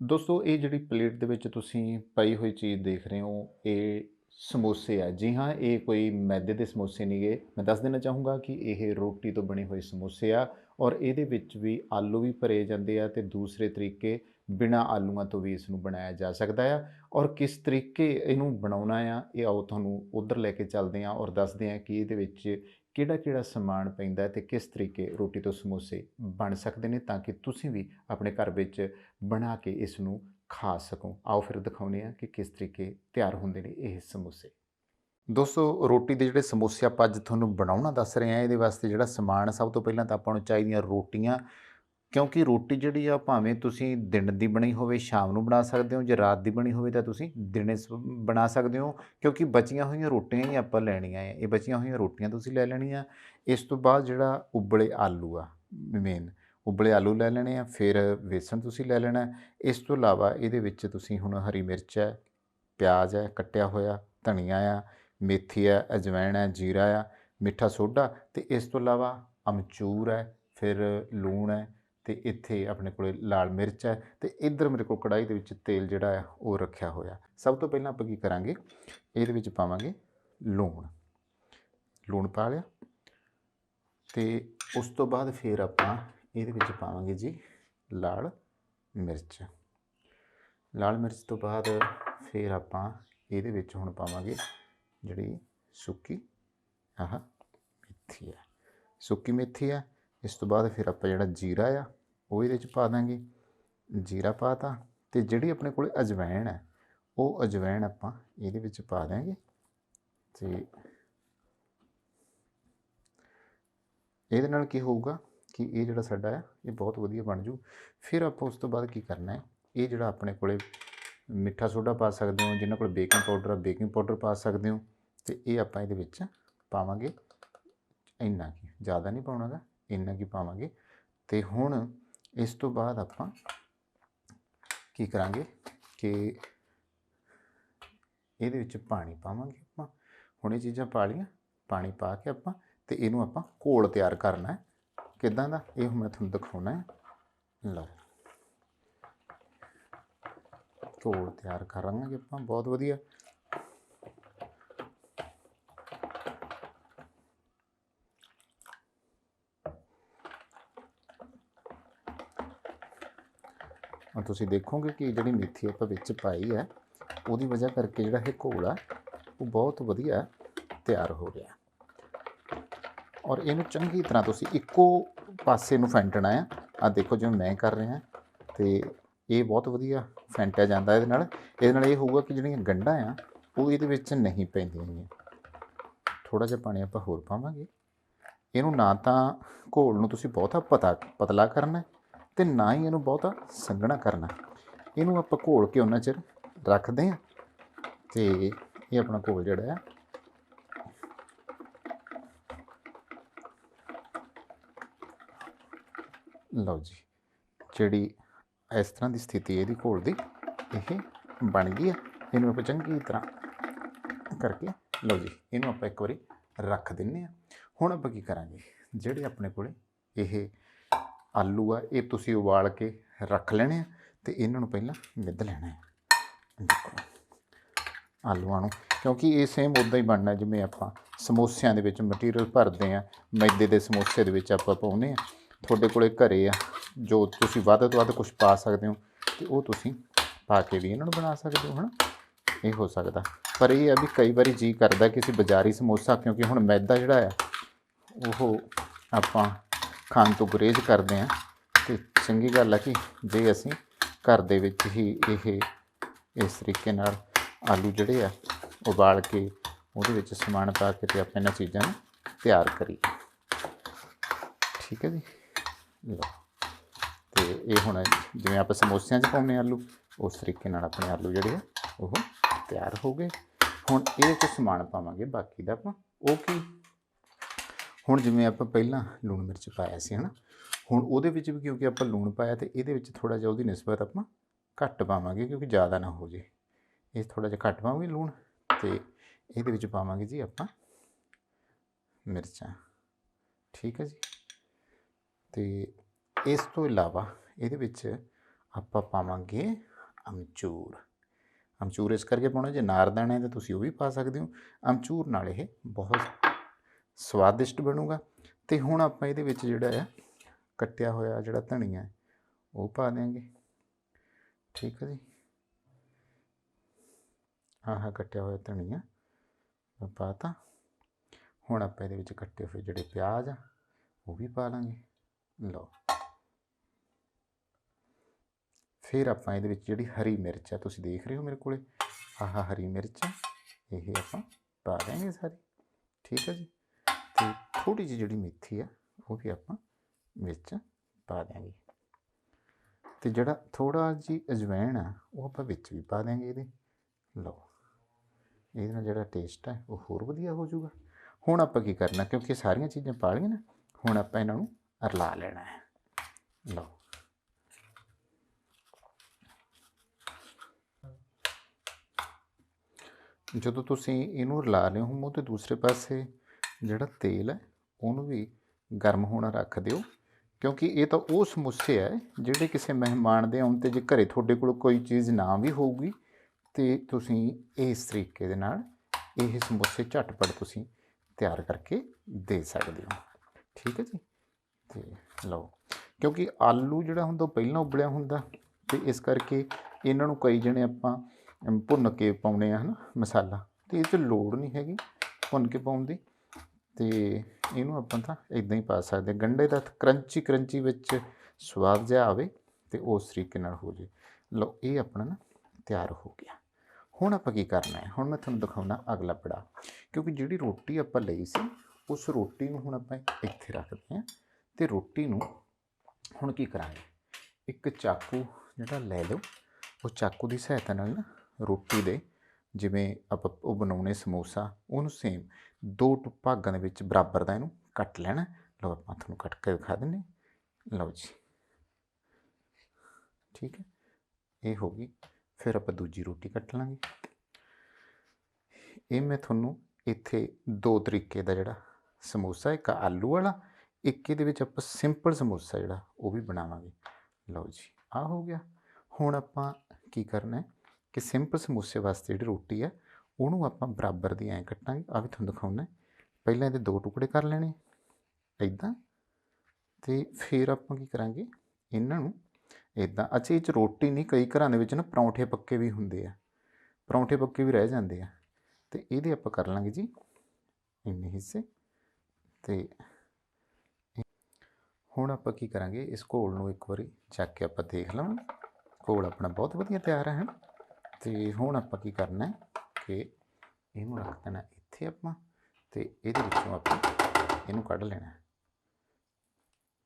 ਦੋਸਤੋ, ਇਹ ਜਿਹੜੀ ਪਲੇਟ ਦੇ ਵਿੱਚ ਤੁਸੀਂ ਪਾਈ ਹੋਈ ਚੀਜ਼ ਦੇਖ ਰਹੇ ਹੋ, ਇਹ ਸਮੋਸੇ ਆ। ਜੀ ਹਾਂ, ਇਹ ਕੋਈ ਮੈਦੇ ਦੇ ਸਮੋਸੇ ਨਹੀਂਗੇ ਮੈਂ ਦੱਸ ਦੇਣਾ ਚਾਹੂੰਗਾ ਕਿ ਇਹ ਰੋਟੀ ਤੋਂ ਬਣੇ ਹੋਏ ਸਮੋਸੇ ਆ ਔਰ ਇਹਦੇ ਵਿੱਚ ਵੀ ਆਲੂ ਵੀ ਭਰੇ ਜਾਂਦੇ ਆ ਤੇ ਦੂਸਰੇ ਤਰੀਕੇ ਬਿਨਾ ਆਲੂਆਂ ਤੋਂ ਵੀ ਇਸ ਨੂੰ ਬਣਾਇਆ ਜਾ ਸਕਦਾ ਆ। ਔਰ ਕਿਸ ਤਰੀਕੇ ਇਹਨੂੰ ਬਣਾਉਣਾ ਆ, ਇਹ ਆਓ ਤੁਹਾਨੂੰ ਉਧਰ ਲੈ ਕੇ ਚੱਲਦੇ ਆ ਔਰ ਦੱਸਦੇ ਆ ਕਿ ਇਹਦੇ ਵਿੱਚ ਕਿਹੜਾ ਕਿਹੜਾ ਸਮਾਨ ਪੈਂਦਾ ਹੈ ਤੇ ਕਿਸ ਤਰੀਕੇ ਰੋਟੀ ਤੋਂ ਸਮੋਸੇ ਬਣ ਸਕਦੇ ਨੇ ਤਾਂ ਕਿ ਤੁਸੀਂ ਵੀ ਆਪਣੇ ਘਰ ਵਿੱਚ ਬਣਾ ਕੇ ਇਸ ਨੂੰ ਖਾ ਸਕੋ। ਆਓ ਫਿਰ ਦਿਖਾਉਂਦੇ ਆ ਕਿ ਕਿਸ ਤਰੀਕੇ ਤਿਆਰ ਹੁੰਦੇ ਨੇ ਇਹ ਸਮੋਸੇ। ਦੋਸਤੋ, ਰੋਟੀ ਦੇ ਜਿਹੜੇ ਸਮੋਸੇ ਆਪਾਂ ਅੱਜ ਤੁਹਾਨੂੰ ਬਣਾਉਣਾ ਦੱਸ ਰਹੇ ਆ ਇਹਦੇ ਵਾਸਤੇ ਜਿਹੜਾ ਸਮਾਨ ਸਭ ਤੋਂ ਪਹਿਲਾਂ ਤਾਂ ਆਪਾਂ ਨੂੰ ਚਾਹੀਦੀਆਂ ਰੋਟੀਆਂ ਕਿਉਂਕਿ ਰੋਟੀ ਜਿਹੜੀ ਆ, ਭਾਵੇਂ ਤੁਸੀਂ ਦਿਨ ਦੀ ਬਣੀ ਹੋਵੇ ਸ਼ਾਮ ਨੂੰ ਬਣਾ ਸਕਦੇ ਹੋ ਜੇ ਰਾਤ ਦੀ ਬਣੀ ਹੋਵੇ ਤਾਂ ਤੁਸੀਂ ਦਿਨੇ ਸ- ਬਣਾ ਸਕਦੇ ਹੋ, ਕਿਉਂਕਿ ਬਚੀਆਂ ਹੋਈਆਂ ਰੋਟੀਆਂ ਹੀ ਆਪਾਂ ਲੈਣੀਆਂ ਆ। ਇਹ ਬਚੀਆਂ ਹੋਈਆਂ ਰੋਟੀਆਂ ਤੁਸੀਂ ਲੈ ਲੈਣੀਆਂ। ਇਸ ਤੋਂ ਬਾਅਦ ਜਿਹੜਾ ਉਬਲੇ ਆਲੂ ਆ ਮੇਨ ਉਬਲੇ ਆਲੂ ਲੈ ਲੈਣੇ ਆ, ਫਿਰ ਵੇਸਣ ਤੁਸੀਂ ਲੈ ਲੈਣਾ। ਇਸ ਤੋਂ ਇਲਾਵਾ ਇਹਦੇ ਵਿੱਚ ਤੁਸੀਂ ਹੁਣ ਹਰੀ ਮਿਰਚ ਹੈ, ਪਿਆਜ਼ ਹੈ, ਕੱਟਿਆ ਹੋਇਆ, ਧਨੀਆ ਆ, ਮੇਥੀ ਹੈ, ਅਜਵਾਇਣ ਹੈ, ਜੀਰਾ ਆ, ਮਿੱਠਾ ਸੋਡਾ ਤੇ ਇਸ ਤੋਂ ਇਲਾਵਾ ਅਮਚੂਰ ਹੈ, ਫਿਰ ਲੂਣ ਹੈ ਤੇ ਇੱਥੇ ਆਪਣੇ ਕੋਲੇ ਲਾਲ ਮਿਰਚ ਹੈ ਤੇ ਇੱਧਰ ਮੇਰੇ ਕੋਲ ਕੜਾਈ ਦੇ ਵਿੱਚ ਤੇਲ ਜਿਹੜਾ ਹੈ ਉਹ ਰੱਖਿਆ ਹੋਇਆ ਸਭ ਤੋਂ ਪਹਿਲਾਂ ਆਪਾਂ ਕੀ ਕਰਾਂਗੇ, ਇਹਦੇ ਵਿੱਚ ਪਾਵਾਂਗੇ ਲੂਣ। ਲੂਣ ਪਾ ਲਿਆ ਤੇ ਉਸ ਤੋਂ ਬਾਅਦ ਫਿਰ ਆਪਾਂ ਇਹਦੇ ਵਿੱਚ ਪਾਵਾਂਗੇ ਜੀ ਲਾਲ ਮਿਰਚ। ਲਾਲ ਮਿਰਚ ਤੋਂ ਬਾਅਦ ਫਿਰ ਆਪਾਂ ਇਹਦੇ ਵਿੱਚ ਹੁਣ ਪਾਵਾਂਗੇ ਜਿਹੜੀ ਸੁੱਕੀ, ਆਹ, ਮੇਥੀ ਹੈ। ਸੁੱਕੀ ਮੇਥੀ ਹੈ ਇਸ ਤੋਂ ਬਾਅਦ ਫਿਰ ਆਪਾਂ ਜਿਹੜਾ ਜੀਰਾ ਆ, ਉਹ ਇਹਦੇ ਚ ਪਾ ਦਾਂਗੇ। ਜੀਰਾ ਪਾਤਾ ਤੇ ਜਿਹੜੀ ਆਪਣੇ ਕੋਲ ਅਜਵਾਇਣ ਹੈ, ਉਹ ਅਜਵਾਇਣ ਆਪਾਂ ਇਹਦੇ ਵਿੱਚ ਪਾ ਦਾਂਗੇ ਤੇ ਇਹਦੇ ਨਾਲ ਕੀ ਹੋਊਗਾ ਕਿ ਇਹ ਜਿਹੜਾ ਸਾਡਾ ਹੈ ਇਹ ਬਹੁਤ ਵਧੀਆ ਬਣ ਜੂ। ਫਿਰ ਆਪਾਂ ਉਸ ਤੋਂ ਬਾਅਦ ਕੀ ਕਰਨਾ ਹੈ, ਇਹ ਜਿਹੜਾ ਆਪਣੇ ਕੋਲੇ ਮਿੱਠਾ ਸੋਡਾ ਪਾ ਸਕਦੇ ਹੋ, ਜਿਨ੍ਹਾਂ ਕੋਲ ਬੇਕਿੰਗ ਪਾਊਡਰ ਆ, ਬੇਕਿੰਗ ਪਾਊਡਰ ਪਾ ਸਕਦੇ ਹੋ ਤੇ ਇਹ ਆਪਾਂ ਇਹਦੇ ਵਿੱਚ ਪਾਵਾਂਗੇ ਇੰਨਾ ਕੀ, ਜ਼ਿਆਦਾ ਨਹੀਂ ਪਾਉਣਾਗਾ। ਇੰਨਾ ਕੀ ਪਾਵਾਂਗੇ। ਤੇ ਹੁਣ ਇਸ ਤੋਂ ਬਾਅਦ ਆਪਾਂ ਕੀ ਕਰਾਂਗੇ ਕਿ ਇਹਦੇ ਵਿੱਚ ਪਾਣੀ ਪਾਵਾਂਗੇ ਆਪਾਂ। ਹੁਣ ਇਹ ਚੀਜ਼ਾਂ ਪਾ ਲਈਆਂ, ਪਾਣੀ ਪਾ ਕੇ ਆਪਾਂ ਤੇ ਇਹਨੂੰ ਆਪਾਂ ਘੋਲ ਤਿਆਰ ਕਰਨਾ ਹੈ। ਕਿਦਾਂ ਦਾ? ਇਹ ਹੁਣ ਮੈਂ ਤੁਹਾਨੂੰ ਦਿਖਾਉਣਾ ਹੈ। ਲਓ। ਘੋਲ ਤਿਆਰ ਕਰਾਂਗੇ ਆਪਾਂ, ਬਹੁਤ ਵਧੀਆ। ਤੁਸੀਂ ਦੇਖੋਗੇ ਕਿ ਜਿਹੜੀ ਮੇਥੀ ਆਪਾਂ ਵਿੱਚ ਪਾਈ ਹੈ, ਉਹਦੀ ਵਜ੍ਹਾ ਕਰਕੇ ਜਿਹੜਾ ਇਹ ਘੋਲ ਆ, ਉਹ ਬਹੁਤ ਵਧੀਆ ਤਿਆਰ ਹੋ ਗਿਆ ਔਰ ਇਹਨੂੰ ਚੰਗੀ ਤਰ੍ਹਾਂ ਤੁਸੀਂ ਇੱਕੋ ਪਾਸੇ ਨੂੰ ਫੈਂਟਣਾ ਆ ਆ ਦੇਖੋ ਜਿਵੇਂ ਮੈਂ ਕਰ ਰਿਹਾ, ਤੇ ਇਹ ਬਹੁਤ ਵਧੀਆ ਫੈਂਟਿਆ ਜਾਂਦਾ ਇਹਦੇ ਨਾਲ। ਇਹਦੇ ਨਾਲ ਇਹ ਹੋਊਗਾ ਕਿ ਜਿਹੜੀਆਂ ਗੰਢਾਂ ਆ, ਉਹ ਇਹਦੇ ਵਿੱਚ ਨਹੀਂ ਪੈਂਦੀਆਂ ਹੈਗੀਆਂ। ਥੋੜਾ ਜਿਹਾ ਪਾਣੀ ਆਪਾਂ ਹੋਰ ਪਾਵਾਂਗੇ। ਇਹਨੂੰ ਨਾ ਤਾਂ ਘੋਲ ਨੂੰ ਤੁਸੀਂ ਬਹੁਤਾ ਪਤਾ, ਪਤਲਾ ਕਰਨਾ ਤੇ ਨਾ ਹੀ ਇਹਨੂੰ ਬਹੁਤਾ ਸੰਘਣਾ ਕਰਨਾ। ਇਹਨੂੰ ਆਪਾਂ ਘੋਲ ਕੇ ਉਹਨਾਂ ਚਿਰ ਰੱਖਦੇ ਹਾਂ। ਤੇ ਇਹ ਆਪਣਾ ਘੋਲ ਜਿਹੜਾ ਹੈ, ਲਓ ਜੀ, ਜਿਹੜੀ ਇਸ ਤਰ੍ਹਾਂ ਦੀ ਸਥਿਤੀ ਇਹਦੀ ਘੋਲ ਦੀ, ਇਹ ਬਣ ਗਈ ਹੈ। ਇਹਨੂੰ ਆਪਾਂ ਚੰਗੀ ਤਰ੍ਹਾਂ ਕਰਕੇ, ਲਓ ਜੀ, ਇਹਨੂੰ ਆਪਾਂ ਇੱਕ ਵਾਰੀ ਰੱਖ ਦਿੰਨੇ ਆ ਹੁਣ ਆਪਾਂ ਕੀ ਕਰਾਂਗੇ? ਜਿਹੜੇ ਆਪਣੇ ਕੋਲੇ ਇਹ ਆਲੂ ਆ, ਇਹ ਤੁਸੀਂ ਉਬਾਲ ਕੇ ਰੱਖ ਲੈਣੇ ਆ ਤੇ ਇਹਨਾਂ ਨੂੰ ਪਹਿਲਾਂ ਮਿੱਧ ਲੈਣਾ ਹੈ। ਦੇਖੋ, ਆਲੂਆਂ ਨੂੰ, ਕਿਉਂਕਿ ਇਹ ਸੇਮ ਉਦਾਂ ਹੀ ਬਣਨਾ, ਜਿਵੇਂ ਆਪਾਂ ਸਮੋਸਿਆਂ ਦੇ ਵਿੱਚ ਮਟੀਰੀਅਲ ਭਰਦੇ ਆ ਮੈਦੇ ਦੇ ਸਮੋਸੇ ਦੇ ਵਿੱਚ ਆਪਾਂ ਪਾਉਂਦੇ ਆ ਤੁਹਾਡੇ ਕੋਲੇ ਘਰੇ ਆ, ਜੋ ਤੁਸੀਂ ਵੱਧ ਤੋਂ ਵੱਧ ਕੁਝ ਪਾ ਸਕਦੇ ਹੋ, ਤੇ ਉਹ ਤੁਸੀਂ ਪਾ ਕੇ ਵੀ ਇਹਨਾਂ ਨੂੰ ਬਣਾ ਸਕਦੇ ਹੋ, ਹਨਾ? ਇਹ ਹੋ ਸਕਦਾ। ਪਰ ਇਹ ਆ ਵੀ ਕਈ ਵਾਰੀ ਜੀ ਕਰਦਾ ਕਿ ਅਸੀਂ ਬਾਜ਼ਾਰੀ ਸਮੋਸਾ, ਕਿਉਂਕਿ ਹੁਣ ਮੈਦਾ ਜਿਹੜਾ ਆ, ਉਹ ਆਪਾਂ ਖਾਣ ਤੋਂ ਗੁਰੇਜ਼ ਕਰਦੇ ਆ ਤੇ ਚੰਗੀ ਗੱਲ ਆ ਕਿ ਜੇ ਅਸੀਂ ਘਰ ਦੇ ਵਿੱਚ ਹੀ ਇਹ, ਇਸ ਤਰੀਕੇ ਨਾਲ ਆਲੂ ਜਿਹੜੇ ਆ, ਉਬਾਲ ਕੇ ਉਹਦੇ ਵਿੱਚ ਸਮਾਨ ਪਾ ਕੇ ਤੇ ਆਪਾਂ ਇਹਨਾਂ ਚੀਜ਼ਾਂ ਨੂੰ ਤਿਆਰ ਕਰੀਏ। ਠੀਕ ਹੈ ਜੀ? ਲਓ। ਤੇ ਇਹ ਹੁਣ ਜਿਵੇਂ ਆਪਾਂ ਸਮੋਸਿਆਂ 'ਚ ਪਾਉਂਦੇ ਹਾਂ ਆਲੂ, ਉਸ ਤਰੀਕੇ ਨਾਲ ਆਪਣੇ ਆਲੂ ਜਿਹੜੇ ਆ, ਉਹ ਤਿਆਰ ਹੋ ਗਏ। ਹੁਣ ਇਹਦੇ 'ਚ ਸਮਾਨ ਪਾਵਾਂਗੇ। ਬਾਕੀ ਦਾ ਆਪਾਂ ਉਹ ਕੀ ਹੁਣ ਜਿਵੇਂ ਆਪਾਂ ਪਹਿਲਾਂ ਲੂਣ ਮਿਰਚ ਪਾਇਆ ਸੀ, ਹਨਾ? ਹੁਣ ਉਹਦੇ ਵਿੱਚ ਵੀ ਕਿਉਂਕਿ ਆਪਾਂ ਲੂਣ ਪਾਇਆ ਤੇ ਇਹਦੇ ਵਿੱਚ ਥੋੜਾ ਜਿਹਾ ਉਹਦੀ ਨਿਸਬਤ ਆਪਾਂ ਘੱਟ ਪਾਵਾਂਗੇ ਕਿਉਂਕਿ ਜ਼ਿਆਦਾ ਨਾ ਹੋ ਜੇ। ਇਹ ਥੋੜਾ ਜਿਹਾ ਘੱਟ ਪਾਵਾਂਗੇ ਲੂਣ ਤੇ ਇਹਦੇ ਵਿੱਚ ਪਾਵਾਂਗੇ ਜੀ ਆਪਾਂ ਮਿਰਚਾਂ। ਠੀਕ ਹੈ ਜੀ? ਤੇ ਇਸ ਤੋਂ ਇਲਾਵਾ ਇਹਦੇ ਵਿੱਚ ਆਪਾਂ ਪਾਵਾਂਗੇ ਅਮਚੂਰ। ਅਮਚੂਰ ਇਸ ਕਰਕੇ ਪਾਉਣਾ ਜੇ ਨਾਰਦਾਣਾ ਤਾਂ ਤੁਸੀਂ ਉਹ ਵੀ ਪਾ ਸਕਦੇ ਹੋ। ਅਮਚੂਰ ਨਾਲ ਇਹ ਬਹੁਤ ਸਵਾਦਿਸ਼ਟ ਬਣੂਗਾ। ਤੇ ਹੁਣ ਆਪਾਂ ਇਹਦੇ ਵਿੱਚ ਜਿਹੜਾ ਆ ਕੱਟਿਆ ਹੋਇਆ ਜਿਹੜਾ ਧਨੀਆ ਹੈ, ਉਹ ਪਾ ਦਿਆਂਗੇ। ਠੀਕ ਹੈ ਜੀ? ਆਹ ਕੱਟਿਆ ਹੋਇਆ ਧਨੀਆ ਮੈਂ ਪਾਤਾ। ਹੁਣ ਆਪਾਂ ਇਹਦੇ ਵਿੱਚ ਕੱਟੇ ਹੋਏ ਜਿਹੜੇ ਪਿਆਜ਼ ਆ ਉਹ ਵੀ ਪਾ ਲਾਂਗੇ। ਲਓ। ਫਿਰ ਆਪਾਂ ਇਹਦੇ ਵਿੱਚ ਜਿਹੜੀ ਹਰੀ ਮਿਰਚ ਆ ਤੁਸੀਂ ਦੇਖ ਰਹੇ ਹੋ ਮੇਰੇ ਕੋਲੇ? ਆਹ ਹਰੀ ਮਿਰਚ ਆ, ਇਹ ਆਪਾਂ ਪਾ ਦਾਂਗੇ ਸਾਰੀ। ਠੀਕ ਹੈ ਜੀ? ਤੇ ਥੋੜੀ ਜਿਹੀ ਜਿਹੜੀ ਮੇਥੀ ਆ, ਉਹ ਵੀ ਆਪਾਂ ਵਿੱਚ ਪਾ ਦਾਂਗੇ ਤੇ ਜਿਹੜਾ ਥੋੜਾ ਜੀ ਅਜਵਾਇਣ ਆ, ਉਹ ਆਪਾਂ ਵਿੱਚ ਵੀ ਪਾ ਦਾਂਗੇ ਇਹਦੇ। ਲਓ, ਇਹਦੇ ਨਾਲ ਜਿਹੜਾ ਟੇਸਟ ਹੈ ਉਹ ਹੋਰ ਵਧੀਆ ਹੋ ਜਾਊਗਾ। ਹੁਣ ਆਪਾਂ ਕੀ ਕਰਨਾ, ਕਿਉਂਕਿ ਸਾਰੀਆਂ ਚੀਜ਼ਾਂ ਪਾ ਲਈਆਂ ਨਾ, ਹੁਣ ਆਪਾਂ ਇਹਨਾਂ ਨੂੰ ਰਲਾ ਲੈਣਾ ਹੈ। ਲਓ। ਜਦੋਂ ਤੁਸੀਂ ਇਹਨੂੰ ਰਲਾ ਲਿਓ ਹੋ ਤੇ ਦੂਸਰੇ ਪਾਸੇ ਜਿਹੜਾ ਤੇਲ ਹੈ, ਉਹਨੂੰ ਵੀ ਗਰਮ ਹੋਣਾ ਰੱਖ ਦਿਓ। ਕਿਉਂਕਿ ਇਹ ਤਾਂ ਉਹ ਸਮੋਸੇ ਹੈ ਜਿਹੜੇ ਕਿਸੇ ਮਹਿਮਾਨ ਦੇ ਆਉਣ ਤੇ ਜੇ ਘਰੇ ਤੁਹਾਡੇ ਕੋਲ ਕੋਈ ਚੀਜ਼ ਨਾ ਵੀ ਹੋਊਗੀ, ਤੇ ਤੁਸੀਂ ਇਸ ਤਰੀਕੇ ਦੇ ਨਾਲ ਇਹ ਸਮੋਸੇ ਝਟਪਟ ਤੁਸੀਂ ਤਿਆਰ ਕਰਕੇ ਦੇ ਸਕਦੇ ਹੋ। ਠੀਕ ਹੈ ਜੀ? ਤੇ ਲਓ, ਕਿਉਂਕਿ ਆਲੂ ਜਿਹੜਾ ਹੁੰਦਾ ਉਹ ਪਹਿਲਾਂ ਉਬਲਿਆ ਹੁੰਦਾ ਤੇ ਇਸ ਕਰਕੇ ਇਹਨਾਂ ਨੂੰ ਕਈ ਜਣੇ ਆਪਾਂ ਭੁੰਨ ਕੇ ਪਾਉਣੇ ਆ ਹਨਾ ਮਸਾਲਾ, ਤੇ ਇਹ 'ਚ ਲੋੜ ਨਹੀਂ ਹੈਗੀ ਭੁੰਨ ਕੇ ਪਾਉਣ ਦੀ। ਤੇ ਇਹਨੂੰ ਆਪਾਂ ਤਾਂ ਇਦਾਂ ਹੀ ਪਾ ਸਕਦੇ ਹਾਂ। ਗੰਢੇ ਦਾ ਕਰੰਚੀ ਕਰੰਚੀ ਵਿੱਚ ਸਵਾਦ ਜਿਹਾ ਆਵੇ ਤੇ ਉਸ ਤਰੀਕੇ ਨਾਲ ਹੋ ਜੇ। ਲਓ, ਇਹ ਆਪਣਾ ਨਾ ਤਿਆਰ ਹੋ ਗਿਆ। ਹੁਣ ਆਪਾਂ ਕੀ ਕਰਨਾ ਹੈ? ਹੁਣ ਮੈਂ ਤੁਹਾਨੂੰ ਦਿਖਾਉਣਾ ਅਗਲਾ ਪੜਾ ਕਿਉਂਕਿ ਜਿਹੜੀ ਰੋਟੀ ਆਪਾਂ ਲਈ ਸੀ, ਉਸ ਰੋਟੀ ਨੂੰ ਹੁਣ ਆਪਾਂ ਇੱਥੇ ਰੱਖਦੇ ਹਾਂ ਤੇ ਰੋਟੀ ਨੂੰ ਹੁਣ ਕੀ ਕਰਾਂਗੇ? ਇੱਕ ਚਾਕੂ ਜਿਹੜਾ ਲੈ ਲਓ, ਉਹ ਚਾਕੂ ਦੀ ਸਹਾਇਤਾ ਨਾਲ ਨਾ ਰੋਟੀ ਦੇ ਜਿਵੇਂ ਆਪਾਂ ਉਹ ਬਣਾਉਣੇ ਸਮੋਸਾ, ਉਹਨੂੰ ਸੇਮ ਦੋ ਟੁ ਭਾਗਾਂ ਦੇ ਵਿੱਚ ਬਰਾਬਰ ਦਾ ਇਹਨੂੰ ਕੱਟ ਲੈਣਾ ਲਓ ਆਪਾਂ ਤੁਹਾਨੂੰ ਕੱਟ ਕੇ ਦਿਖਾ ਦਿੰਨੇ ਲਓ ਜੀ। ਠੀਕ ਹੈ। ਇਹ ਹੋ ਗਈ। ਫਿਰ ਆਪਾਂ ਦੂਜੀ ਰੋਟੀ ਕੱਟ ਲਾਂਗੇ। ਇਹ ਮੈਂ ਤੁਹਾਨੂੰ ਇੱਥੇ ਦੋ ਤਰੀਕੇ ਦਾ ਜਿਹੜਾ ਸਮੋਸਾ, ਇੱਕ ਆਲੂ ਵਾਲਾ, ਇੱਕ ਇਹਦੇ ਵਿੱਚ ਆਪਾਂ ਸਿੰਪਲ ਸਮੋਸਾ ਜਿਹੜਾ, ਉਹ ਵੀ ਬਣਾਵਾਂਗੇ। ਲਓ ਜੀ। ਆ ਹੋ ਗਿਆ। ਹੁਣ ਆਪਾਂ ਕੀ ਕਰਨਾ ਹੈ ਕਿ ਸਿੰਪਲ ਸਮੋਸੇ ਵਾਸਤੇ ਜਿਹੜੀ ਰੋਟੀ ਹੈ ਉਹਨੂੰ ਆਪਾਂ ਬਰਾਬਰ ਦੀ ਐਂ ਕੱਟਾਂਗੇ ਆ ਵੀ ਤੁਹਾਨੂੰ ਦਿਖਾਉਣਾ ਪਹਿਲਾਂ ਇਹਦੇ ਦੋ ਟੁਕੜੇ ਕਰ ਲੈਣੇ ਇਦਾਂ ਤੇ ਫਿਰ ਆਪਾਂ ਕੀ ਕਰਾਂਗੇ, ਇਹਨਾਂ ਨੂੰ ਇਦਾਂ ਅੱਛਾ ਇਹ ਚ ਰੋਟੀ ਨਹੀਂ, ਕਈ ਘਰਾਂ ਦੇ ਵਿੱਚ ਨਾ ਪਰੌਂਠੇ ਪੱਕੇ ਵੀ ਹੁੰਦੇ ਆ। ਪਰੌਂਠੇ ਪੱਕੇ ਵੀ ਰਹਿ ਜਾਂਦੇ ਆ। ਤੇ ਇਹਦੇ ਆਪਾਂ ਕਰ ਲਾਂਗੇ ਜੀ, ਇੰਨੇ ਹਿੱਸੇ। ਤੇ ਹੁਣ ਆਪਾਂ ਕੀ ਕਰਾਂਗੇ, ਇਸ ਘੋਲ ਨੂੰ ਇੱਕ ਵਾਰੀ ਚੱਕ ਕੇ ਆਪਾਂ ਦੇਖ ਲਵਾਂਗੇ ਘੋਲ ਆਪਣਾ ਬਹੁਤ ਵਧੀਆ ਤਿਆਰ ਹੈ ਤੇ ਹੁਣ ਆਪਾਂ ਕੀ ਕਰਨਾ ਹੈ ਕਿ ਇਹਨੂੰ ਰੱਖ ਦੇਣਾ ਇੱਥੇ ਆਪਾਂ ਤੇ ਇਹਦੇ ਵਿੱਚੋਂ ਆਪਾਂ ਇਹਨੂੰ ਕੱਢ ਲੈਣਾ ਹੈ।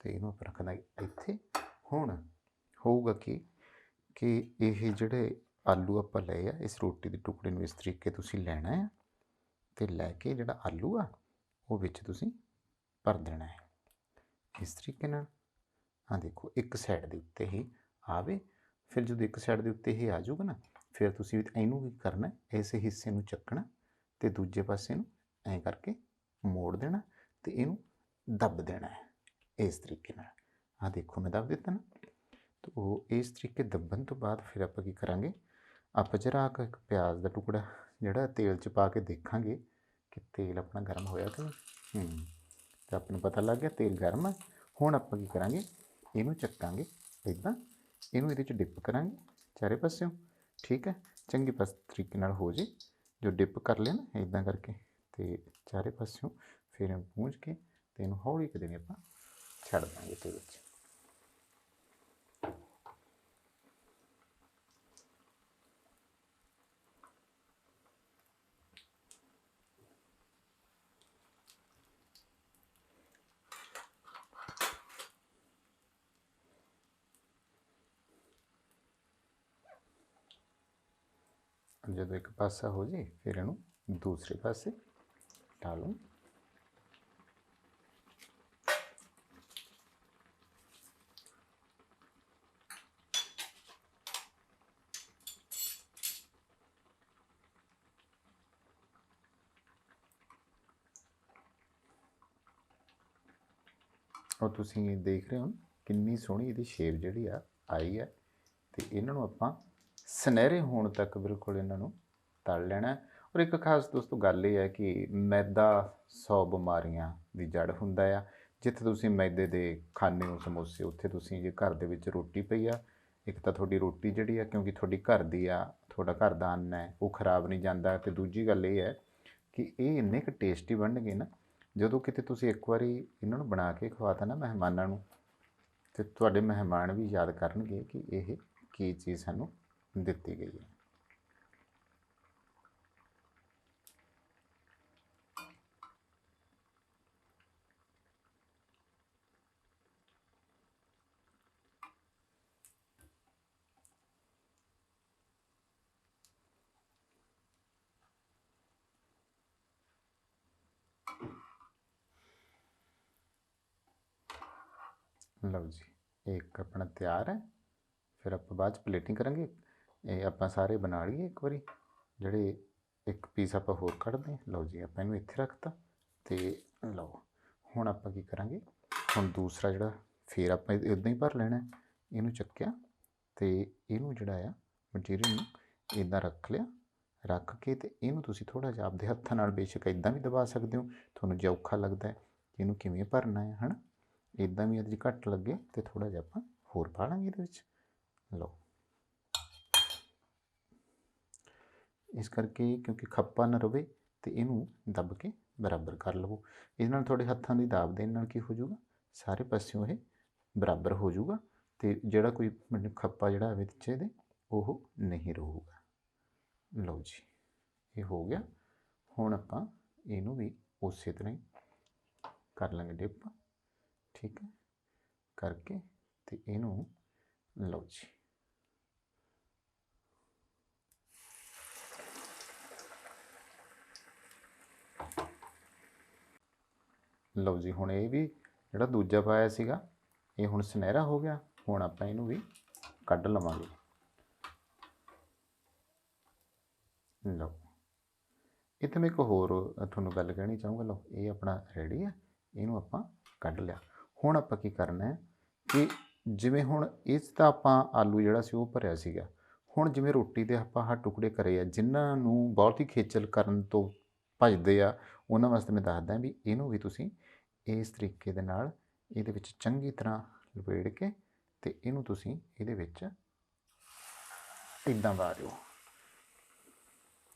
ਤੇ ਇਹਨੂੰ ਆਪਾਂ ਰੱਖਣਾ ਇੱਥੇ ਹੁਣ ਹੋਊਗਾ ਕਿ ਕਿ ਇਹ ਜਿਹੜੇ ਆਲੂ ਆਪਾਂ ਲਏ ਆ, ਇਸ ਰੋਟੀ ਦੇ ਟੁਕੜੇ ਨੂੰ ਇਸ ਤਰੀਕੇ ਤੁਸੀਂ ਲੈਣਾ ਹੈ ਤੇ ਲੈ ਕੇ ਜਿਹੜਾ ਆਲੂ ਆ, ਉਹ ਵਿੱਚ ਤੁਸੀਂ ਭਰ ਦੇਣਾ ਹੈ ਇਸ ਤਰੀਕੇ ਨਾਲ ਆ ਦੇਖੋ, ਇੱਕ ਸਾਈਡ ਦੇ ਉੱਤੇ ਹੀ ਆਵੇ, ਫਿਰ ਜਦੋਂ ਇੱਕ ਸਾਈਡ ਦੇ ਉੱਤੇ ਇਹ ਆ ਜਾਊਗਾ ਨਾ ਫਿਰ ਤੁਸੀਂ ਇਹਨੂੰ ਕੀ ਕਰਨਾ ਹੈ, ਇਸ ਹਿੱਸੇ ਨੂੰ ਚੱਕਣਾ ਤੇ ਦੂਜੇ ਪਾਸੇ ਨੂੰ ਐਂ ਕਰਕੇ ਮੋੜ ਦੇਣਾ ਤੇ ਇਹਨੂੰ ਦੱਬ ਦੇਣਾ ਹੈ ਇਸ ਤਰੀਕੇ ਨਾਲ। ਆ ਦੇਖੋ ਮੈਂ ਦੱਬ ਦਿੱਤਾ ਨਾ ਤੇ ਉਹ ਇਸ ਤਰੀਕੇ ਦੱਬਣ ਤੋਂ ਬਾਅਦ ਫਿਰ ਆਪਾਂ ਕੀ ਕਰਾਂਗੇ? ਆਪਾਂ ਜਰਾ ਇੱਕ ਪਿਆਜ਼ ਦਾ ਟੁਕੜਾ ਜਿਹੜਾ ਤੇਲ 'ਚ ਪਾ ਕੇ ਦੇਖਾਂਗੇ ਕਿ ਤੇਲ ਆਪਣਾ ਗਰਮ ਹੋਇਆ ਕਿ ਨਹੀਂ। ਹੂੰ ਤੇ ਆਪਾਂ ਨੂੰ ਪਤਾ ਲੱਗ ਗਿਆ ਤੇਲ ਗਰਮ ਹੈ। ਹੁਣ ਆਪਾਂ ਕੀ ਕਰਾਂਗੇ? ਇਹਨੂੰ ਚੱਕਾਂਗੇ ਇਦਾਂ ਇਹਨੂੰ ਇਹਦੇ 'ਚ ਡਿਪ ਕਰਾਂਗੇ ਚਾਰੇ ਪਾਸਿਓਂ। ਠੀਕ ਹੈ, ਚੰਗੀ ਪਾਸ ਤਰੀਕੇ ਨਾਲ ਹੋ ਜੇ, ਜੋ ਡਿਪ ਕਰ ਲਿਆ ਨਾ ਇਦਾਂ ਕਰਕੇ, ਤੇ ਚਾਰੇ ਪਾਸਿਓਂ ਫਿਰ ਪੂੰਝ ਕੇ ਤੇ ਇਹਨੂੰ ਹੌਲੀ ਕਿਤੇ ਆਪਾਂ ਛੱਡ ਦਾਂਗੇ ਤੇ ਵਿੱਚ ਜਦੋਂ ਇੱਕ ਪਾਸਾ ਹੋ ਜੇ ਫਿਰ ਇਹਨੂੰ ਦੂਸਰੇ ਪਾਸੇ ਡਾਲੋ ਔਰ ਤੁਸੀਂ ਦੇਖ ਰਹੇ ਹੋ ਕਿੰਨੀ ਸੋਹਣੀ ਇਹਦੀ ਸ਼ੇਪ ਜਿਹੜੀ ਆ ਆਈ ਹੈ ਤੇ ਇਹਨਾਂ ਨੂੰ ਆਪਾਂ ਸੁਨਹਿਰੇ ਹੋਣ ਤੱਕ ਬਿਲਕੁਲ ਇਹਨਾਂ ਨੂੰ ਤਲ ਲੈਣਾ। ਔਰ ਇੱਕ ਖਾਸ ਦੋਸਤੋ ਗੱਲ ਇਹ ਹੈ ਕਿ ਮੈਦਾ 100 ਬਿਮਾਰੀਆਂ ਦੀ ਜੜ ਹੁੰਦਾ ਆ। ਜਿੱਥੇ ਤੁਸੀਂ ਮੈਦੇ ਦੇ ਖਾਣੇ ਹੋ ਸਮੋਸੇ, ਉੱਥੇ ਤੁਸੀਂ ਜੇ ਘਰ ਦੇ ਵਿੱਚ ਰੋਟੀ ਪਈ ਆ, ਇੱਕ ਤਾਂ ਤੁਹਾਡੀ ਰੋਟੀ ਜਿਹੜੀ ਆ, ਕਿਉਂਕਿ ਤੁਹਾਡੀ ਘਰ ਦੀ ਆ, ਤੁਹਾਡਾ ਘਰ ਦਾ ਅੰਨ ਹੈ, ਉਹ ਖਰਾਬ ਨਹੀਂ ਜਾਂਦਾ। ਤੇ ਦੂਜੀ ਗੱਲ ਇਹ ਹੈ ਕਿ ਇਹ ਇੰਨੇ ਕੁ ਟੇਸਟੀ ਬਣਨਗੇ ਨਾ, ਜਦੋਂ ਕਿਤੇ ਤੁਸੀਂ ਇੱਕ ਵਾਰੀ ਇਹਨਾਂ ਨੂੰ ਬਣਾ ਕੇ ਖਵਾਤਾ ਨਾ ਮਹਿਮਾਨਾਂ ਨੂੰ, ਤੇ ਤੁਹਾਡੇ ਮਹਿਮਾਨ ਵੀ ਯਾਦ ਕਰਨਗੇ ਕਿ ਇਹ ਕੀ ਚੀਜ਼ ਸਾਨੂੰ ਦਿੱਤੀ ਗਈ ਹੈ। ਲਓ ਜੀ ਇਹ ਇੱਕ ਆਪਣਾ ਤਿਆਰ ਹੈ। ਫਿਰ ਆਪਾਂ ਬਾਅਦ ਚ ਪਲੇਟਿੰਗ ਕਰਾਂਗੇ। ਇਹ ਆਪਾਂ ਸਾਰੇ ਬਣਾ ਲਈਏ ਇੱਕ ਵਾਰੀ। ਜਿਹੜੇ ਇੱਕ ਪੀਸ ਆਪਾਂ ਹੋਰ ਕੱਢਦੇ ਹਾਂ। ਲਓ ਜੀ, ਆਪਾਂ ਇਹਨੂੰ ਇੱਥੇ ਰੱਖਤਾ ਤੇ ਲਓ, ਹੁਣ ਆਪਾਂ ਕੀ ਕਰਾਂਗੇ? ਹੁਣ ਦੂਸਰਾ ਜਿਹੜਾ ਫੇਰ ਆਪਾਂ ਇਦਾਂ ਹੀ ਭਰ ਲੈਣਾ ਇਹਨੂੰ ਚੱਕਿਆ ਤੇ ਇਹਨੂੰ ਜਿਹੜਾ ਆ ਮਟੀਰੀਅਲ ਨੂੰ ਇਦਾਂ ਰੱਖ ਲਿਆ। ਰੱਖ ਕੇ ਤੇ ਇਹਨੂੰ ਤੁਸੀਂ ਥੋੜਾ ਜਿਹਾ ਆਪਦੇ ਹੱਥਾਂ ਨਾਲ ਬੇਸ਼ੱਕ ਇਦਾਂ ਵੀ ਦਬਾ ਸਕਦੇ ਹੋ। ਤੁਹਾਨੂੰ ਜੇ ਔਖਾ ਲੱਗਦਾ ਕਿ ਇਹਨੂੰ ਕਿਵੇਂ ਭਰਨਾ ਹੈ, ਹਨਾ? ਇਦਾਂ ਵੀ ਇਹਦੇ 'ਚ ਘੱਟ ਲੱਗੇ ਤੇ ਥੋੜਾ ਜਿਹਾ ਆਪਾਂ ਹੋਰ ਪਾ ਲਾਂਗੇ ਇਹਦੇ ਵਿੱਚ। ਲਓ। ਇਸ ਕਰਕੇ ਕਿਉਂਕਿ ਖੱਪਾ ਨਾ ਰਵੇ ਤੇ ਇਹਨੂੰ ਦੱਬ ਕੇ ਬਰਾਬਰ ਕਰ ਲਵੋ। ਇਹਦੇ ਨਾਲ ਤੁਹਾਡੇ ਹੱਥਾਂ ਦੀ ਦਾਬ ਦੇਣ ਨਾਲ ਕੀ ਹੋ ਜਾਊਗਾ ਸਾਰੇ ਪਾਸਿਓਂ ਇਹ ਬਰਾਬਰ ਹੋ ਜਾਊਗਾ ਤੇ ਜਿਹੜਾ ਕੋਈ ਮੈਨੂੰ ਖੱਪਾ ਜਿਹੜਾ ਹੈ ਵਿੱਚ ਇਹਦੇ, ਉਹ ਨਹੀਂ ਰਹੂਗਾ। ਲਓ ਜੀ, ਇਹ ਹੋ ਗਿਆ। ਹੁਣ ਆਪਾਂ ਇਹਨੂੰ ਵੀ ਉਸੇ ਤਰ੍ਹਾਂ ਹੀ ਕਰ ਲਾਂਗੇ ਡਿਪ। ਠੀਕ ਹੈ। ਕਰਕੇ ਤੇ ਇਹਨੂੰ ਲਓ ਜੀ। ਲਓ ਜੀ, ਹੁਣ ਇਹ ਵੀ ਜਿਹੜਾ ਦੂਜਾ ਪਾਇਆ ਸੀਗਾ, ਇਹ ਹੁਣ ਸੁਨਹਿਰਾ ਹੋ ਗਿਆ। ਹੁਣ ਆਪਾਂ ਇਹਨੂੰ ਵੀ ਕੱਢ ਲਵਾਂਗੇ। ਲਓ। ਇੱਥੇ ਮੈਂ ਇੱਕ ਹੋਰ ਤੁਹਾਨੂੰ ਗੱਲ ਕਹਿਣੀ ਚਾਹੂੰਗਾ। ਲਓ, ਇਹ ਆਪਣਾ ਰੈਡੀ ਹੈ ਇਹਨੂੰ ਆਪਾਂ ਕੱਢ ਲਿਆ। ਹੁਣ ਆਪਾਂ ਕੀ ਕਰਨਾ ਹੈ ਕਿ ਜਿਵੇਂ ਹੁਣ ਇਸ ਦਾ ਆਪਾਂ ਆਲੂ ਜਿਹੜਾ ਸੀ ਉਹ ਭਰਿਆ ਸੀਗਾ, ਹੁਣ ਜਿਵੇਂ ਰੋਟੀ ਦੇ ਆਪਾਂ ਆਹ ਟੁਕੜੇ ਕਰੇ ਆ, ਜਿਨ੍ਹਾਂ ਨੂੰ ਬਹੁਤ ਹੀ ਖੇਚਲ ਕਰਨ ਤੋਂ ਭਜਦੇ ਆ, ਉਹਨਾਂ ਵਾਸਤੇ ਮੈਂ ਦੱਸਦਾ ਵੀ ਇਹਨੂੰ ਵੀ ਤੁਸੀਂ ਇਸ ਤਰੀਕੇ ਦੇ ਨਾਲ ਇਹਦੇ ਵਿੱਚ ਚੰਗੀ ਤਰ੍ਹਾਂ ਲਪੇੜ ਕੇ ਤੇ ਇਹਨੂੰ ਤੁਸੀਂ ਇਹਦੇ ਵਿੱਚ ਇਦਾਂ ਵਾਰਿਓ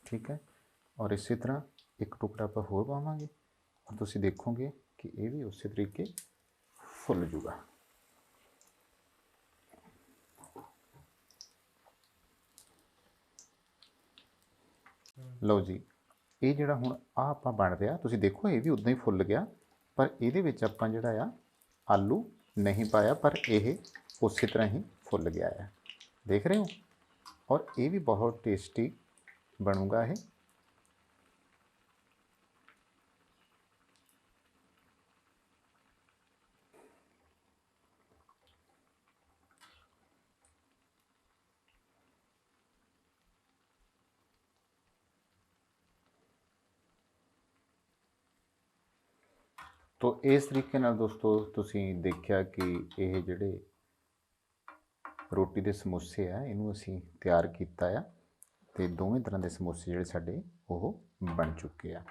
ਠੀਕ ਹੈ? ਔਰ ਇਸੇ ਤਰ੍ਹਾਂ ਇੱਕ ਟੁਕੜਾ ਆਪਾਂ ਹੋਰ ਪਾਵਾਂਗੇ। ਔਰ ਤੁਸੀਂ ਦੇਖੋਗੇ ਕਿ ਇਹ ਵੀ ਉਸੇ ਤਰੀਕੇ ਫੁੱਲ ਜੂਗਾ ਲਓ ਜੀ ਇਹ ਜਿਹੜਾ ਹੁਣ ਆ ਆਪਾਂ ਬਣ ਰਿਹਾ ਤੁਸੀਂ ਦੇਖੋ ਇਹ ਵੀ ਉਦਾਂ ਹੀ ਫੁੱਲ ਗਿਆ ਪਰ ਇਹਦੇ ਵਿੱਚ ਆਪਾਂ ਜਿਹੜਾ ਆ ਆਲੂ ਨਹੀਂ ਪਾਇਆ ਪਰ ਇਹ ਉਸੇ ਤਰ੍ਹਾਂ ਹੀ ਫੁੱਲ ਗਿਆ ਹੈ ਦੇਖ ਰਹੇ ਹੋ ਔਰ ਇਹ ਵੀ ਬਹੁਤ ਟੇਸਟੀ ਬਣੂਗਾ ਇਹ ਤੋ ਇਸ ਤਰੀਕੇ ਨਾਲ ਦੋਸਤੋ ਤੁਸੀਂ ਦੇਖਿਆ ਕਿ ਇਹ ਜਿਹੜੇ ਰੋਟੀ ਦੇ ਸਮੋਸੇ ਆ, ਇਹਨੂੰ ਅਸੀਂ ਤਿਆਰ ਕੀਤਾ ਆ ਤੇ ਦੋਵੇਂ ਤਰ੍ਹਾਂ ਦੇ ਸਮੋਸੇ ਜਿਹੜੇ ਸਾਡੇ ਉਹ ਬਣ ਚੁੱਕੇ ਆ।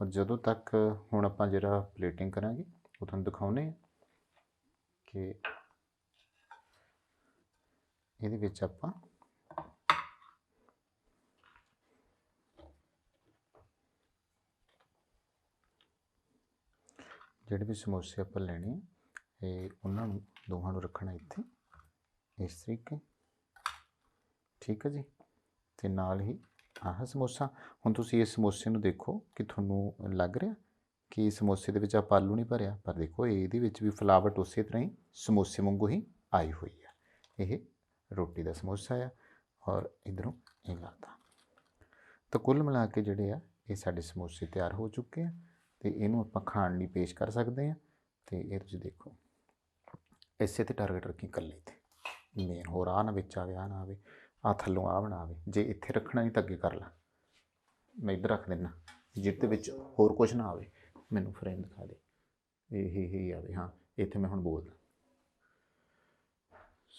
ਔਰ ਜਦੋਂ ਤੱਕ ਹੁਣ ਆਪਾਂ ਜਿਹੜਾ ਪਲੇਟਿੰਗ ਕਰਾਂਗੇ, ਉਹ ਤੁਹਾਨੂੰ ਦਿਖਾਉਨੇ ਆ ਕਿ ਇਹਦੇ ਵਿੱਚ ਆਪਾਂ ਜਿਹੜੇ ਵੀ ਸਮੋਸੇ ਆਪਾਂ ਲੈਣੇ ਆ, ਇਹ ਉਹਨਾਂ ਨੂੰ ਦੋਹਾਂ ਨੂੰ ਰੱਖਣਾ ਇੱਥੇ ਇਸ ਤਰੀਕੇ। ਠੀਕ ਹੈ ਜੀ? ਤੇ ਨਾਲ ਹੀ ਆਹ ਸਮੋਸਾ। ਹੁਣ ਤੁਸੀਂ ਇਸ ਸਮੋਸੇ ਨੂੰ ਦੇਖੋ ਕਿ ਤੁਹਾਨੂੰ ਲੱਗ ਰਿਹਾ ਕਿ ਸਮੋਸੇ ਦੇ ਵਿੱਚ ਆਪਾਂ ਆਲੂ ਨਹੀਂ ਭਰਿਆ ਪਰ ਦੇਖੋ ਇਹਦੇ ਵਿੱਚ ਵੀ ਫਲਾਵਟ ਉਸੇ ਤਰ੍ਹਾਂ ਹੀ ਸਮੋਸੇ ਵਾਂਗੂ ਹੀ ਆਈ ਹੋਈ ਆ। ਇਹ ਰੋਟੀ ਦਾ ਸਮੋਸਾ ਆ ਔਰ ਇਧਰੋਂ ਇਹ ਲਾਤਾ। ਤਾਂ ਕੁੱਲ ਮਿਲਾ ਕੇ ਜਿਹੜੇ ਆ ਇਹ ਸਾਡੇ ਸਮੋਸੇ ਤਿਆਰ ਹੋ ਚੁੱਕੇ ਆ। ਤੇ ਇਹਨੂੰ ਆਪਾਂ ਖਾਣ ਲਈ ਪੇਸ਼ ਕਰ ਸਕਦੇ ਆ ਤੇ ਇਹ ਤੁਸੀਂ ਦੇਖੋ। ਇਸੇ ਤੇ ਟਾਰਗੇਟ ਰੱਖੀ ਇਕੱਲੇ ਤੇ। ਮੇਨ ਹੋਰ ਆ ਨਾ ਵਿੱਚ ਆਵੇ ਆ ਨਾ ਆਵੇ ਆ ਥੱਲੋਂ ਆ ਬਣਾ ਆਵੇ। ਜੇ ਇੱਥੇ ਰੱਖਣਾ ਨਹੀਂ ਤਾਂ ਅੱਗੇ ਕਰ ਲਾ। ਮੈਂ ਇੱਧਰ ਰੱਖ ਦਿੰਨਾ ਜਿਹਦੇ ਵਿੱਚ ਹੋਰ ਕੁਝ ਨਾ ਆਵੇ, ਮੈਨੂੰ ਫਰੇਮ ਦਿਖਾ ਦੇ। ਇਹ ਹੀ ਹੀ ਆਵੇ, ਹਾਂ, ਇੱਥੇ ਮੈਂ ਹੁਣ ਬੋਲਦਾ।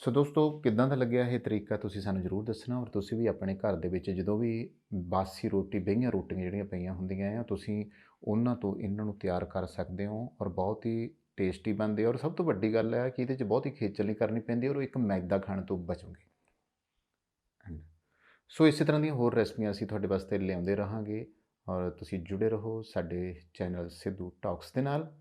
ਸੋ ਦੋਸਤੋ, ਕਿੱਦਾਂ ਦਾ ਲੱਗਿਆ ਇਹ ਤਰੀਕਾ? ਤੁਸੀਂ ਸਾਨੂੰ ਜ਼ਰੂਰ ਦੱਸਣਾ ਔਰ ਤੁਸੀਂ ਵੀ ਆਪਣੇ ਘਰ ਦੇ ਵਿੱਚ ਜਦੋਂ ਵੀ ਬਾਸੀ ਰੋਟੀ, ਬਈਆਂ ਰੋਟੀਆਂ ਜਿਹੜੀਆਂ ਪਈਆਂ ਹੁੰਦੀਆਂ ਆ, ਤੁਸੀਂ ਉਹਨਾਂ ਤੋਂ ਇਹਨਾਂ ਨੂੰ ਤਿਆਰ ਕਰ ਸਕਦੇ ਹੋ ਔਰ ਬਹੁਤ ਹੀ ਟੇਸਟੀ ਬਣਦੇ ਔਰ ਸਭ ਤੋਂ ਵੱਡੀ ਗੱਲ ਹੈ ਕਿ ਇਹਦੇ 'ਚ ਬਹੁਤ ਹੀ ਖੇਚਲ ਨਹੀਂ ਕਰਨੀ ਪੈਂਦੀ ਔਰ ਇੱਕ ਮੈਦਾ ਖਾਣ ਤੋਂ ਬਚੋਗੇ ਸੋ ਇਸੇ ਤਰ੍ਹਾਂ ਦੀਆਂ ਹੋਰ ਰੈਸਪੀਆਂ ਅਸੀਂ ਤੁਹਾਡੇ ਵਾਸਤੇ ਲਿਆਉਂਦੇ ਰਹਾਂਗੇ ਔਰ ਤੁਸੀਂ ਜੁੜੇ ਰਹੋ ਸਾਡੇ ਚੈਨਲ ਸਿੱਧੂ ਟਾਕਸ ਦੇ ਨਾਲ।